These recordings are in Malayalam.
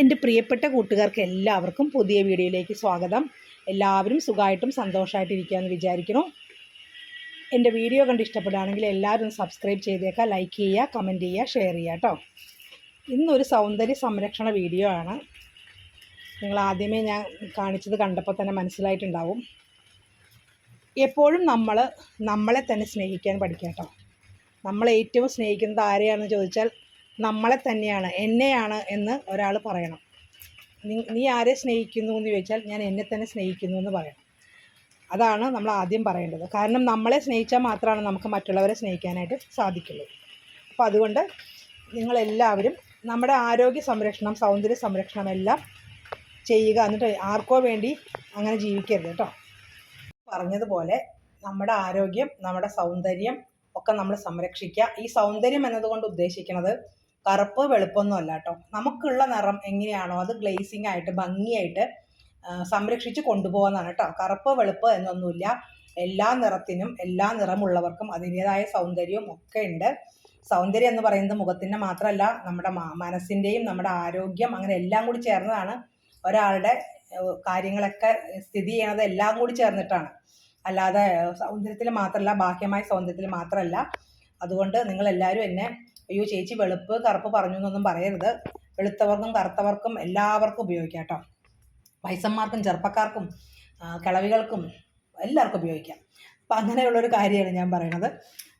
എന്റെ പ്രിയപ്പെട്ട കൂട്ടുകാർക്ക് എല്ലാവർക്കും പുതിയ വീഡിയോയിലേക്ക് സ്വാഗതം. എല്ലാവരും സുഖമായിട്ടും സന്തോഷമായിട്ടും ഇരിക്കുകയെന്ന് വിചാരിക്കുന്നു. എന്റെ വീഡിയോ കണ്ട് ഇഷ്ടപ്പെടുകയാണെങ്കിൽ എല്ലാവരും സബ്സ്ക്രൈബ് ചെയ്തേക്കാം ലൈക്ക് ചെയ്യുക കമന്റ് ചെയ്യുക ഷെയർ ചെയ്യുക കേട്ടോ. ഇന്നൊരു സൗന്ദര്യ സംരക്ഷണ വീഡിയോ ആണ്. നിങ്ങൾ ആദ്യമേ ഞാൻ കാണിച്ചത് കണ്ടപ്പോൾ തന്നെ മനസ്സിലായിട്ടുണ്ടാവും. എപ്പോഴും നമ്മൾ നമ്മളെ തന്നെ സ്നേഹിക്കാൻ പഠിക്കാം കേട്ടോ. നമ്മളേറ്റവും സ്നേഹിക്കുന്നത് ആരെയാണെന്ന് ചോദിച്ചാൽ നമ്മളെ തന്നെയാണ് എന്നെയാണ് എന്ന് ഒരാൾ പറയണം. നീ ആരെ സ്നേഹിക്കുന്നു എന്ന് ചോദിച്ചാൽ ഞാൻ എന്നെ തന്നെ സ്നേഹിക്കുന്നു എന്ന് പറയണം. അതാണ് നമ്മൾ ആദ്യം പറയേണ്ടത്. കാരണം നമ്മളെ സ്നേഹിച്ചാൽ മാത്രമാണ് നമുക്ക് മറ്റുള്ളവരെ സ്നേഹിക്കാനായിട്ട് സാധിക്കുള്ളൂ. അപ്പോൾ അതുകൊണ്ട് നിങ്ങളെല്ലാവരും നമ്മുടെ ആരോഗ്യ സംരക്ഷണം സൗന്ദര്യ സംരക്ഷണം എല്ലാം ചെയ്യുക എന്നിട്ട് ആർക്കോ വേണ്ടി അങ്ങനെ ജീവിക്കരുത് കേട്ടോ. പറഞ്ഞതുപോലെ നമ്മുടെ ആരോഗ്യം നമ്മുടെ സൗന്ദര്യം ഒക്കെ നമ്മൾ സംരക്ഷിക്കുക. ഈ സൗന്ദര്യം എന്നതുകൊണ്ട് ഉദ്ദേശിക്കുന്നത് കറുപ്പ് വെളുപ്പൊന്നും അല്ല കേട്ടോ നമുക്കുള്ള നിറം എങ്ങനെയാണോ അത് ഗ്ലേസിംഗ് ആയിട്ട് ഭംഗിയായിട്ട് സംരക്ഷിച്ച് കൊണ്ടുപോകുന്നതാണ് കേട്ടോ കറുപ്പ് വെളുപ്പ് എന്നൊന്നുമില്ല. എല്ലാ നിറത്തിനും എല്ലാ നിറമുള്ളവർക്കും അതിന്റെതായ സൗന്ദര്യവും ഒക്കെ ഉണ്ട്. സൗന്ദര്യം എന്ന് പറയുന്നത് മുഖത്തിന്റെ മാത്രമല്ല നമ്മുടെ മനസ്സിന്റെയും നമ്മുടെ ആരോഗ്യം അങ്ങനെ എല്ലാം കൂടി ചേർന്നതാണ് ഒരാളുടെ കാര്യങ്ങളൊക്കെ സ്ഥിതി ചെയ്യണത് എല്ലാം കൂടി ചേർന്നിട്ടാണ്. അല്ലാതെ സൗന്ദര്യത്തിൽ മാത്രമല്ല ബാഹ്യമായ സൗന്ദര്യത്തിൽ മാത്രമല്ല. അതുകൊണ്ട് നിങ്ങൾ എല്ലാവരും എന്നെ അയ്യോ ചേച്ചി വെളുപ്പ് കറുപ്പ് പറഞ്ഞു എന്നൊന്നും പറയരുത്. വെളുത്തവർക്കും കറുത്തവർക്കും എല്ലാവർക്കും ഉപയോഗിക്കാം കേട്ടോ. വയസ്സന്മാർക്കും ചെറുപ്പക്കാർക്കും കിളവികൾക്കും എല്ലാവർക്കും ഉപയോഗിക്കാം. അപ്പം അങ്ങനെയുള്ളൊരു കാര്യമാണ് ഞാൻ പറയണത്.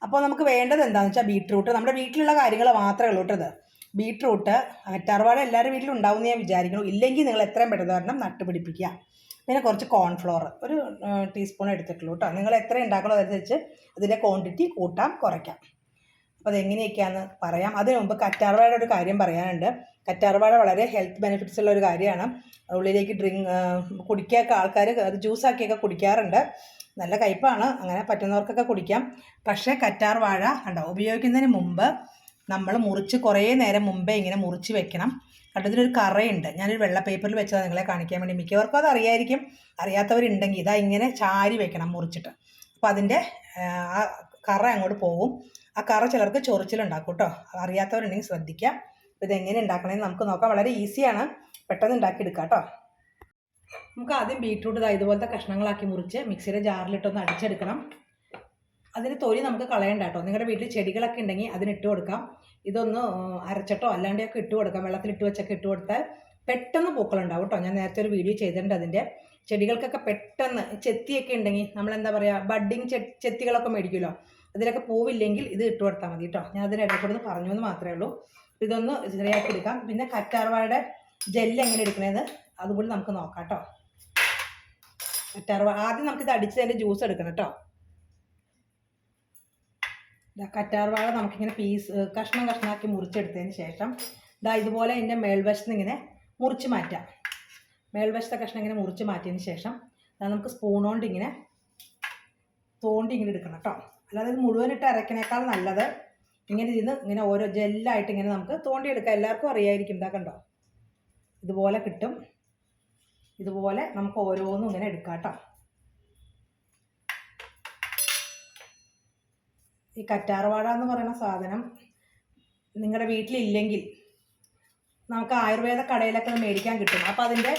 അപ്പോൾ നമുക്ക് വേണ്ടത് എന്താണെന്ന് വെച്ചാൽ ബീട്രൂട്ട്. നമ്മുടെ വീട്ടിലുള്ള കാര്യങ്ങൾ മാത്രമേ ഉള്ളൂ കേട്ടത്. ബീട്രൂട്ട് അറ്റാർവാഴ എല്ലാവരുടെ വീട്ടിലും ഉണ്ടാവും ഞാൻ വിചാരിക്കുന്നു. ഇല്ലെങ്കിൽ നിങ്ങൾ എത്രയും പെട്ടെന്ന് ഒരെണ്ണം നട്ടുപിടിപ്പിക്കുക പിന്നെ കുറച്ച് കോൺഫ്ലോർ ഒരു ടീസ്പൂൺ എടുത്തിട്ടുള്ളൂ കേട്ടോ. നിങ്ങൾ എത്ര ഉണ്ടാക്കണോ അതനുസരിച്ച് അതിന്റെ ക്വാണ്ടിറ്റി കൂട്ടാം കുറയ്ക്കാം. അപ്പോൾ അതെങ്ങനെയൊക്കെയാണെന്ന് പറയാം. അതിനു മുമ്പ് കറ്റാർവാഴയുടെ ഒരു കാര്യം പറയാനുണ്ട്. കറ്റാർവാഴ വളരെ ഹെൽത്ത് ബെനിഫിറ്റ്സ് ഉള്ള ഒരു കാര്യമാണ്. ഉള്ളിലേക്ക് ഡ്രിങ്ക് കുടിക്കാൻ ആൾക്കാർ അത് ജ്യൂസാക്കിയൊക്കെ കുടിക്കാറുണ്ട്. നല്ല കയ്പ്പാണ് അങ്ങനെ പറ്റുന്നവർക്കൊക്കെ കുടിക്കാം. പക്ഷേ കറ്റാർവാഴ കണ്ടോ ഉപയോഗിക്കുന്നതിന് മുമ്പ് നമ്മൾ മുറിച്ച് കുറേ നേരം മുമ്പേ ഇങ്ങനെ മുറിച്ച് വെക്കണം. കണ്ടോ ഇതിനൊരു കറയുണ്ട്. ഞാനൊരു വെള്ള പേപ്പറിൽ വെച്ചത് നിങ്ങളെ കാണിക്കാൻ വേണ്ടി. മിക്കവർക്കും അത് അറിയായിരിക്കും. അറിയാത്തവരുണ്ടെങ്കിൽ ഇതാ ഇങ്ങനെ ചാരി വെക്കണം മുറിച്ചിട്ട്. അപ്പോൾ അതിന്റെ ആ കറ അങ്ങോട്ട് പോകും. ആ കറ ചിലർക്ക് ചൊറിച്ചിലുണ്ടാക്കും കേട്ടോ അറിയാത്തവരുണ്ടെങ്കിൽ ശ്രദ്ധിക്കുക അപ്പോൾ ഇതെങ്ങനെ ഉണ്ടാക്കണമെന്ന് നമുക്ക് നോക്കാം. വളരെ ഈസിയാണ് പെട്ടെന്ന് ഉണ്ടാക്കിയെടുക്കാം കേട്ടോ നമുക്ക് ആദ്യം ബീട്രൂട്ട് ഇതാ ഇതുപോലത്തെ കഷ്ണങ്ങളാക്കി മുറിച്ച് മിക്സിയുടെ ജാറിലിട്ടൊന്ന് അടിച്ചെടുക്കണം. അതിന് തൊലി നമുക്ക് കളയണ്ട കേട്ടോ നിങ്ങളുടെ വീട്ടിൽ ചെടികളൊക്കെ ഉണ്ടെങ്കിൽ അതിനിട്ട് കൊടുക്കാം. ഇതൊന്ന് അരച്ചിട്ടോ അല്ലാണ്ടെയൊക്കെ ഇട്ട് കൊടുക്കാം. വെള്ളത്തിൽ ഇട്ട് വെച്ചൊക്കെ ഇട്ട് കൊടുത്താൽ പെട്ടെന്ന് പൂക്കളുണ്ടാവും കേട്ടോ ഞാൻ നേരത്തെ ഒരു വീഡിയോ ചെയ്തിട്ടുണ്ട് അതിന്റെ ചെടികൾക്കൊക്കെ പെട്ടെന്ന് ചെത്തിയൊക്കെ ഉണ്ടെങ്കിൽ നമ്മൾ എന്താ പറയുക ബഡ്ഡിങ് ചെത്തികളൊക്കെ മേടിക്കുമല്ലോ അതിലൊക്കെ പൂവില്ലെങ്കിൽ ഇത് ഇട്ട് കൊടുത്താൽ മതി കേട്ടോ ഞാൻ അതിന് ഇടയ്ക്കൂടെ പറഞ്ഞു എന്ന് മാത്രമേ ഉള്ളൂ. ഇതൊന്ന് ശരിയാക്കി എടുക്കാം. പിന്നെ കറ്റാർവാഴയുടെ ജെല്ല് എങ്ങനെ എടുക്കണേന്ന് അതുകൂടി നമുക്ക് നോക്കാം കേട്ടോ കറ്റാർവാഴ ആദ്യം നമുക്കിത് അടിച്ച് അതിന്റെ ജ്യൂസ് എടുക്കണം കേട്ടോ കറ്റാർവാഴ നമുക്കിങ്ങനെ പീസ് കഷ്ണം കഷ്ണമാക്കി മുറിച്ചെടുത്തതിന് ശേഷം ഇതാ ഇതുപോലെ എന്റെ മേൽവശത്ത് ഇങ്ങനെ മുറിച്ച് മാറ്റാം. മേൽവശത്തെ കഷ്ണം ഇങ്ങനെ മുറിച്ച് മാറ്റിയതിന് ശേഷം നമുക്ക് സ്പൂൺ ഇങ്ങനെ തോണ്ടി ഇങ്ങനെ എടുക്കണം കേട്ടോ അല്ലാതെ ഇത് മുഴുവനിട്ട് അരക്കണേക്കാൾ നല്ലത് ഇങ്ങനെ ഇരുന്ന് ഇങ്ങനെ ഓരോ ജെല്ലായിട്ട് ഇങ്ങനെ നമുക്ക് തോണ്ടിയെടുക്കാം. എല്ലാവർക്കും അറിയായിരിക്കും. ഇതാ കണ്ടോ? ഇതുപോലെ കിട്ടും. ഇതുപോലെ നമുക്ക് ഓരോന്നും ഇങ്ങനെ എടുക്കാട്ടോ കേട്ടോ ഈ കറ്റാർവാഴ എന്ന് പറയുന്ന സാധനം നിങ്ങളുടെ വീട്ടിലില്ലെങ്കിൽ നമുക്ക് ആയുർവേദ കടയിലൊക്കെ മേടിക്കാൻ കിട്ടും. അപ്പോൾ അതിന്റെ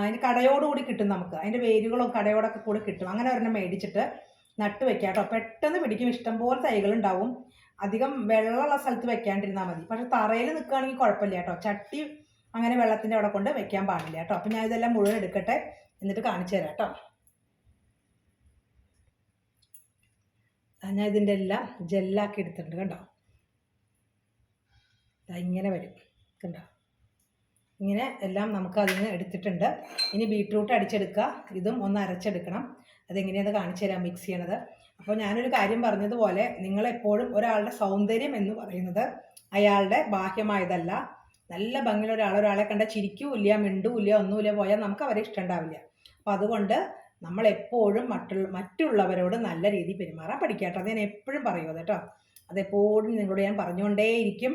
അതിന് കടയോടുകൂടി കിട്ടും നമുക്ക്. അതിന്റെ വേരുകളും കടയോടൊക്കെ കൂടി കിട്ടും. അങ്ങനെ ഒരെണ്ണം മേടിച്ചിട്ട് നട്ട് വെക്കാം കേട്ടോ പെട്ടെന്ന് പിടിക്കും. ഇഷ്ടംപോലെ തൈകളുണ്ടാവും. അധികം വെള്ളമുള്ള സ്ഥലത്ത് വെക്കാണ്ടിരുന്നാൽ മതി. പക്ഷെ തറയിൽ നിൽക്കുകയാണെങ്കിൽ കുഴപ്പമില്ല കേട്ടോ ചട്ടി അങ്ങനെ വെള്ളത്തിന്റെ അവിടെ കൊണ്ട് വെക്കാൻ പാടില്ല കേട്ടോ അപ്പം ഞാൻ ഇതെല്ലാം മുഴുവൻ എടുക്കട്ടെ എന്നിട്ട് കാണിച്ചു തരാം കേട്ടോ ഞാൻ ഇതിന്റെ എല്ലാം ജെല്ലാക്കി എടുത്തിട്ടുണ്ട് കണ്ടോ? ഇങ്ങനെ വരും കണ്ടോ? ഇങ്ങനെ എല്ലാം നമുക്ക് അതിന് എടുത്തിട്ടുണ്ട്. ഇനി ബീട്രൂട്ട് അടിച്ചെടുക്കുക. ഇതും ഒന്ന് അരച്ചെടുക്കണം. അതെങ്ങനെയാണ് കാണിച്ചു തരാം മിക്സ് ചെയ്യണത്. അപ്പോൾ ഞാനൊരു കാര്യം പറഞ്ഞതുപോലെ നിങ്ങൾ എപ്പോഴും ഒരാളുടെ സൗന്ദര്യം എന്ന് പറയുന്നത് അയാളുടെ ബാഹ്യമായതല്ല. നല്ല ഭംഗിയുള്ള ഒരാൾ ഒരാളെ കണ്ട ചിരിക്കൂല്ല മിണ്ടൂല്ല ഒന്നുമില്ല പോയാൽ നമുക്ക് അവരെ ഇഷ്ടമുണ്ടാവില്ല. അപ്പോൾ അതുകൊണ്ട് നമ്മൾ എപ്പോഴും മറ്റുള്ള മറ്റുള്ളവരോട് നല്ല രീതിയിൽ പെരുമാറാൻ പഠിക്കാട്ടോ അത് ഞാൻ എപ്പോഴും പറയുമത് കേട്ടോ. അതെപ്പോഴും നിങ്ങളോട് ഞാൻ പറഞ്ഞുകൊണ്ടേയിരിക്കും.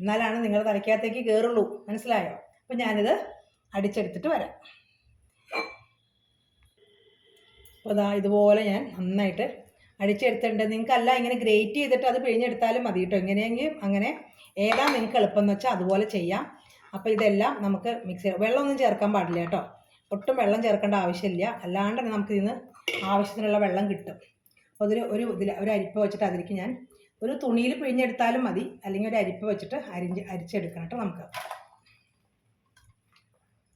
എന്നാലാണ് നിങ്ങൾ തലയ്ക്കകത്തേക്ക് കയറുള്ളൂ. മനസ്സിലായോ? അപ്പം ഞാനിത് അടിച്ചെടുത്തിട്ട് വരാം. അപ്പോൾ ഇതാ ഇതുപോലെ ഞാൻ നന്നായിട്ട് അടിച്ചെടുത്തിട്ടുണ്ട്. നിങ്ങൾക്കല്ല ഇങ്ങനെ ഗ്രേറ്റ് ചെയ്തിട്ട് അത് പിഴിഞ്ഞെടുത്താലും മതി കേട്ടോ. എങ്ങനെയെങ്കിലും അങ്ങനെ ഏതാ നിങ്ങൾക്ക് എളുപ്പം എന്ന് വെച്ചാൽ അതുപോലെ ചെയ്യാം. അപ്പോൾ ഇതെല്ലാം നമുക്ക് മിക്സ് ചെയ്യാം. വെള്ളമൊന്നും ചേർക്കാൻ പാടില്ല കേട്ടോ. ഒട്ടും വെള്ളം ചേർക്കേണ്ട ആവശ്യമില്ല. അല്ലാണ്ട് തന്നെ നമുക്ക് ഇതിന് ആവശ്യത്തിനുള്ള വെള്ളം കിട്ടും. അപ്പോൾ അതിൽ ഒരു ഇതിൽ ഒരു അരിപ്പ വെച്ചിട്ട് അതിലേക്ക് ഞാൻ ഒരു തുണിയിൽ പിഴിഞ്ഞെടുത്താലും മതി. അല്ലെങ്കിൽ ഒരു അരിപ്പ വെച്ചിട്ട് അരിഞ്ഞ് അരിച്ചെടുക്കണം കേട്ടോ നമുക്ക്.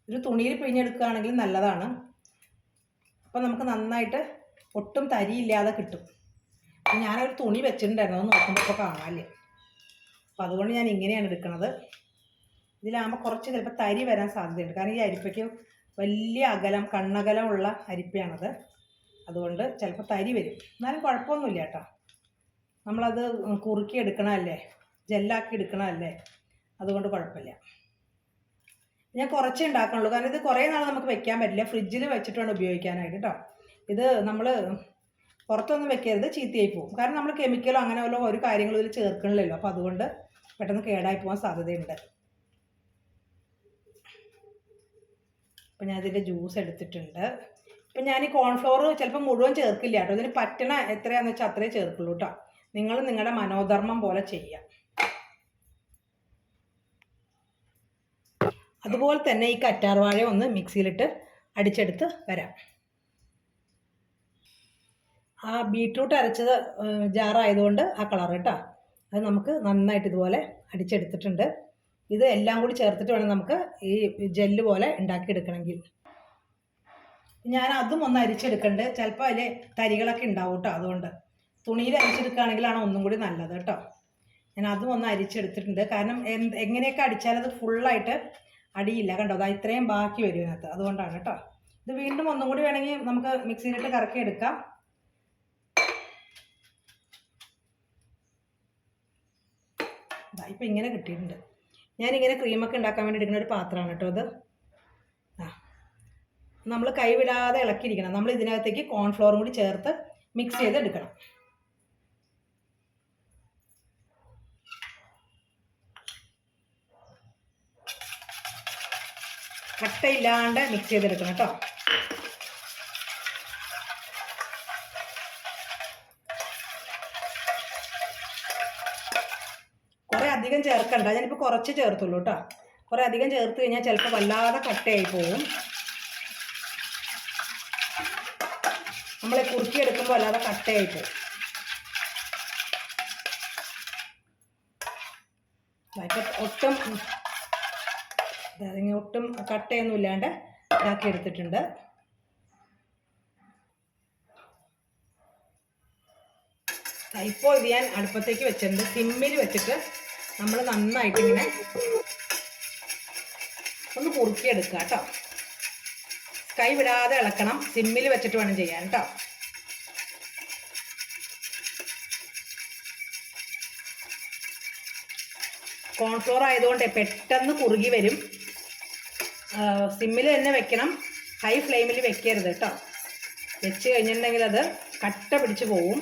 ഒരു തുണിയിൽ പിഴിഞ്ഞെടുക്കുകയാണെങ്കിൽ നല്ലതാണ്. അപ്പോൾ നമുക്ക് നന്നായിട്ട് ഒട്ടും തരിയില്ലാതെ കിട്ടും. ഞാനൊരു തുണി വെച്ചിട്ടുണ്ടായിരുന്നു. നോക്കുമ്പോൾ ഇപ്പോൾ കാണാല്ലേ അപ്പോൾ അതുകൊണ്ട് ഞാൻ ഇങ്ങനെയാണ് എടുക്കുന്നത് ഇതിലാകുമ്പോൾ കുറച്ച് ചിലപ്പോൾ തരി വരാൻ സാധ്യതയുണ്ട്. കാരണം ഈ അരിപ്പയ്ക്ക് വലിയ അകലം കണ്ണകലമുള്ള അരിപ്പയാണത്. അതുകൊണ്ട് ചിലപ്പോൾ തരി വരും. എന്നാലും കുഴപ്പമൊന്നുമില്ല കേട്ടോ. നമ്മളത് കുറുക്കി എടുക്കണമല്ലേ ജെല്ലാക്കി എടുക്കണമല്ലേ അതുകൊണ്ട് കുഴപ്പമില്ല. ഞാൻ കുറച്ചേ ഉണ്ടാക്കണുള്ളൂ കാരണം ഇത് കുറേ നാൾ നമുക്ക് വെക്കാൻ പറ്റില്ല. ഫ്രിഡ്ജിൽ വെച്ചിട്ട് വേണം ഉപയോഗിക്കാനായിട്ട് കേട്ടോ ഇത് നമ്മൾ പുറത്തൊന്നും വെക്കരുത്. ചീത്തയായി പോകും കാരണം നമ്മൾ കെമിക്കലോ അങ്ങനെ വല്ല ഒരു കാര്യങ്ങളും ഇതിൽ ചേർക്കണില്ലല്ലോ. അപ്പോൾ അതുകൊണ്ട് പെട്ടെന്ന് കേടായി പോകാൻ സാധ്യതയുണ്ട്. അപ്പം ഞാൻ ഇതിന്റെ ജ്യൂസ് എടുത്തിട്ടുണ്ട്. ഇപ്പം ഞാൻ ഈ കോൺഫ്ലോർ ചിലപ്പോൾ മുഴുവൻ ചേർക്കില്ല കേട്ടോ ഇതിന് പറ്റണ എത്രയാണെന്ന് വെച്ചാൽ അത്രേ ചേർക്കുള്ളൂ കേട്ടോ നിങ്ങൾ നിങ്ങളുടെ മനോധർമ്മം പോലെ ചെയ്യാം. അതുപോലെ തന്നെ ഈ കറ്റാർവാഴ ഒന്ന് മിക്സിയിലിട്ട് അടിച്ചെടുത്ത് വരാം. ആ ബീട്രൂട്ട് അരച്ചത് ജാറായതുകൊണ്ട് ആ കളർ കേട്ടോ. അത് നമുക്ക് നന്നായിട്ട് ഇതുപോലെ അടിച്ചെടുത്തിട്ടുണ്ട്. ഇത് എല്ലാം കൂടി ചേർത്തിട്ട് വേണം നമുക്ക് ഈ ജെല്ല് പോലെ ഉണ്ടാക്കിയെടുക്കണമെങ്കിൽ. ഞാൻ അതും ഒന്ന് അരിച്ചെടുക്കണ്ട്. ചിലപ്പോൾ അതിൽ തരികളൊക്കെ ഉണ്ടാവും കേട്ടോ അതുകൊണ്ട്. തുണിയിൽ അരിച്ചെടുക്കുകയാണെങ്കിലാണ് ഒന്നും കൂടി നല്ലത് കേട്ടോ. ഞാൻ അതും ഒന്ന് അരിച്ചെടുത്തിട്ടുണ്ട്. കാരണം എങ്ങനെയൊക്കെ അടിച്ചാൽ അത് ഫുള്ളായിട്ട് അടിയില്ല. കണ്ടോ? അതാ ഇത്രയും ബാക്കി വരും ഇതിനകത്ത്. അതുകൊണ്ടാണ് കേട്ടോ. ഇത് വീണ്ടും ഒന്നും കൂടി വേണമെങ്കിൽ നമുക്ക് മിക്സിയിലിട്ട് കറക്കി എടുക്കാം. ഇതാ ഇപ്പം ഇങ്ങനെ കിട്ടിയിട്ടുണ്ട്. ഞാനിങ്ങനെ ക്രീമൊക്കെ ഉണ്ടാക്കാൻ വേണ്ടി എടുക്കുന്ന ഒരു പാത്രമാണ് കേട്ടോ അത്. ആ നമ്മൾ കൈവിടാതെ ഇളക്കിയിരിക്കണം. നമ്മൾ ഇതിനകത്തേക്ക് കോൺഫ്ലോറും കൂടി ചേർത്ത് മിക്സ് ചെയ്ത് എടുക്കണം കട്ടയില്ലാണ്ട് മിക്സ് ചെയ്തെടുക്കണം കേട്ടോ. കുറേ അധികം ചേർക്കണ്ട. ഞാനിപ്പോൾ കുറച്ച് ചേർത്തുള്ളൂ കേട്ടോ. കുറേ അധികം ചേർത്ത് കഴിഞ്ഞാൽ ചിലപ്പോൾ വല്ലാതെ കട്ടയായി പോകും നമ്മൾ കുറുക്കിയെടുക്കുമ്പോൾ വല്ലാതെ കട്ടയായി പോകും ഒട്ടും അതിങ്ങനെ ഒട്ടും കട്ടയൊന്നും ഇല്ലാണ്ട് ഇതാക്കി എടുത്തിട്ടുണ്ട്. ഇപ്പോൾ ഇത് ഞാൻ അടുപ്പത്തേക്ക് വെച്ചിട്ടുണ്ട്. സിമ്മിൽ വെച്ചിട്ട് നമ്മൾ നന്നായിട്ട് ഇങ്ങനെ ഒന്ന് കുറുക്കിയെടുക്കുക കേട്ടോ. കൈ വിടാതെ ഇളക്കണം. സിമ്മിൽ വെച്ചിട്ട് വേണം ചെയ്യാൻ കേട്ടോ. കോൺഫ്ലോർ ആയതുകൊണ്ട് പെട്ടെന്ന് കുറുകി വരും. സിമ്മിൽ തന്നെ വെക്കണം. ഹൈ ഫ്ലെയിമിൽ വെക്കരുത് കേട്ടോ വെച്ച് കഴിഞ്ഞിട്ടുണ്ടെങ്കിൽ അത് കട്ട പിടിച്ച് പോവും.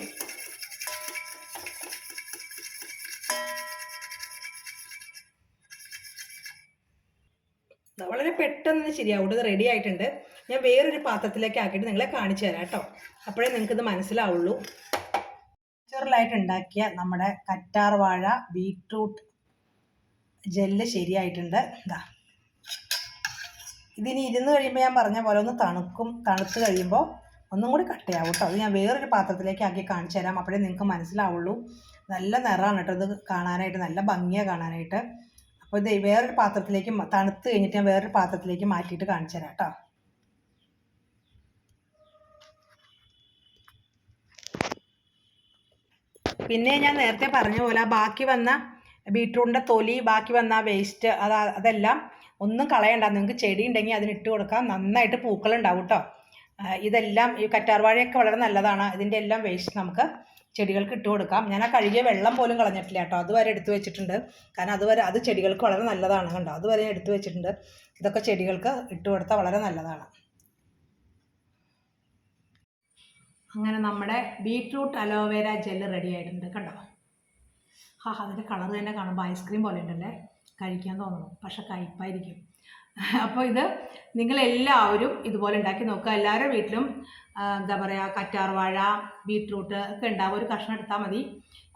വളരെ പെട്ടെന്ന് ശരിയാവും. ഇത് റെഡി ആയിട്ടുണ്ട്. ഞാൻ വേറൊരു പാത്രത്തിലേക്ക് ആക്കിയിട്ട് നിങ്ങളെ കാണിച്ചു തരാം കേട്ടോ അപ്പോഴേ നിങ്ങൾക്ക് ഇത് മനസ്സിലാവുള്ളൂ. നാച്ചുറലായിട്ട് ഉണ്ടാക്കിയ നമ്മുടെ കറ്റാർ വാഴ ബീട്രൂട്ട് ജെല്ല് ശരിയായിട്ടുണ്ട്. ഇതാ ഇതിനി ഇരുന്ന് കഴിയുമ്പോൾ ഞാൻ പറഞ്ഞ പോലെ ഒന്ന് തണുക്കും തണുത്ത് കഴിയുമ്പോൾ ഒന്നും കൂടി കട്ടയാവും കേട്ടോ അത് ഞാൻ വേറൊരു പാത്രത്തിലേക്ക് ആക്കി കാണിച്ചു തരാം. അപ്പോഴേ നിങ്ങൾക്ക് മനസ്സിലാവുള്ളൂ. നല്ല നിറമാണ് കേട്ടോ ഇത് കാണാനായിട്ട്. നല്ല ഭംഗിയാണ് കാണാനായിട്ട്. അപ്പോൾ ഇത് വേറൊരു പാത്രത്തിലേക്ക് തണുത്ത് കഴിഞ്ഞിട്ട് ഞാൻ വേറൊരു പാത്രത്തിലേക്ക് മാറ്റിയിട്ട് കാണിച്ചു തരാം കേട്ടോ പിന്നെ ഞാൻ നേരത്തെ പറഞ്ഞ പോലെ ബാക്കി വന്ന ബീട്രൂട്ടിന്റെ തൊലി ബാക്കി വന്ന വേസ്റ്റ് അത് അതെല്ലാം ഒന്നും കളയണ്ട. നിങ്ങൾക്ക് ചെടി ഉണ്ടെങ്കിൽ അതിന് ഇട്ട് കൊടുക്കാം. നന്നായിട്ട് പൂക്കളുണ്ടാവും കേട്ടോ ഇതെല്ലാം ഈ കറ്റാർവാഴയൊക്കെ വളരെ നല്ലതാണ്. ഇതിന്റെ എല്ലാം വേസ്റ്റ് നമുക്ക് ചെടികൾക്ക് ഇട്ട് കൊടുക്കാം. ഞാൻ ആ കഴുകിയ വെള്ളം പോലും കളഞ്ഞിട്ടില്ല കേട്ടോ അതുവരെ എടുത്തു വെച്ചിട്ടുണ്ട്. കാരണം അതുവരെ അത് ചെടികൾക്ക് വളരെ നല്ലതാണ് കണ്ടോ. അതുവരെ എടുത്തു വെച്ചിട്ടുണ്ട്. ഇതൊക്കെ ചെടികൾക്ക് ഇട്ട് കൊടുത്താൽ വളരെ നല്ലതാണ്. അങ്ങനെ നമ്മുടെ ബീറ്റ്റൂട്ട് അലോവേര ജെല്ല് റെഡി ആയിട്ടുണ്ട് കണ്ടോ. ഹാ അതിന്റെ കളർ തന്നെ കാണുമ്പോൾ ഐസ്ക്രീം പോലെ ഉണ്ടല്ലേ? കഴിക്കാൻ തോന്നണം. പക്ഷെ കയ്പായിരിക്കും അപ്പോൾ ഇത് നിങ്ങളെല്ലാവരും ഇതുപോലെ ഉണ്ടാക്കി നോക്കുക. എല്ലാവരുടെ വീട്ടിലും എന്താ പറയുക കറ്റാർവാഴ ബീട്രൂട്ട് ഒക്കെ ഉണ്ടാവും. ഒരു കഷ്ണം എടുത്താൽ മതി.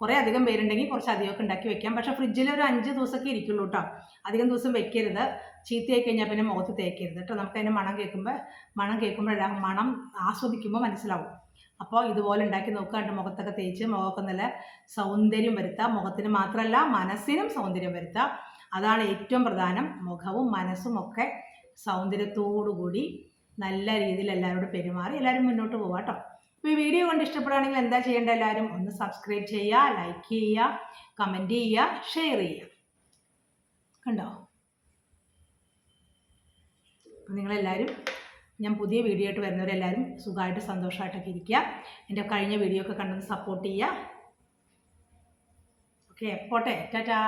കുറേ അധികം പേരുണ്ടെങ്കിൽ കുറച്ച് അധികമൊക്കെ ഉണ്ടാക്കി വെക്കാം. പക്ഷേ ഫ്രിഡ്ജിൽ ഒരു അഞ്ച് ദിവസമൊക്കെ ഇരിക്കുള്ളൂ കേട്ടോ അധികം ദിവസം വെക്കരുത്. ചീത്തയായി കഴിഞ്ഞാൽ പിന്നെ മുഖത്ത് തേക്കരുത് കേട്ടോ. നമുക്ക് അതിന്റെ മണം കേൾക്കുമ്പോൾ മണം കേൾക്കുമ്പോഴല്ല മണം ആസ്വദിക്കുമ്പോൾ മനസ്സിലാവും. അപ്പോൾ ഇതുപോലെ ഉണ്ടാക്കി നോക്കാണ്ട് മുഖത്തൊക്കെ തേച്ച് മുഖമൊക്കെ നല്ല സൗന്ദര്യം വരുത്താം മുഖത്തിന് മാത്രമല്ല മനസ്സിനും സൗന്ദര്യം വരുത്താം അതാണ് ഏറ്റവും പ്രധാനം. മുഖവും മനസ്സും ഒക്കെ സൗന്ദര്യത്തോടുകൂടി നല്ല രീതിയിൽ എല്ലാവരോടും പെരുമാറി എല്ലാവരും മുന്നോട്ട് പോകാം കേട്ടോ. അപ്പോൾ ഈ വീഡിയോ കൊണ്ട് ഇഷ്ടപ്പെടുകയാണെങ്കിൽ എന്താ ചെയ്യേണ്ടത് എല്ലാവരും? ഒന്ന് സബ്സ്ക്രൈബ് ചെയ്യുക ലൈക്ക് ചെയ്യുക കമന്റ് ചെയ്യുക ഷെയർ ചെയ്യുക. കണ്ടോ? അപ്പോൾ നിങ്ങളെല്ലാവരും ഞാൻ പുതിയ വീഡിയോ ആയിട്ട് വരുന്നവരെല്ലാവരും സുഖമായിട്ട് സന്തോഷമായിട്ടൊക്കെ ഇരിക്കുക. എന്റെ കഴിഞ്ഞ വീഡിയോ ഒക്കെ കണ്ടൊന്ന് സപ്പോർട്ട് ചെയ്യുക. ഓക്കെ പോട്ടെ ടാറ്റാ.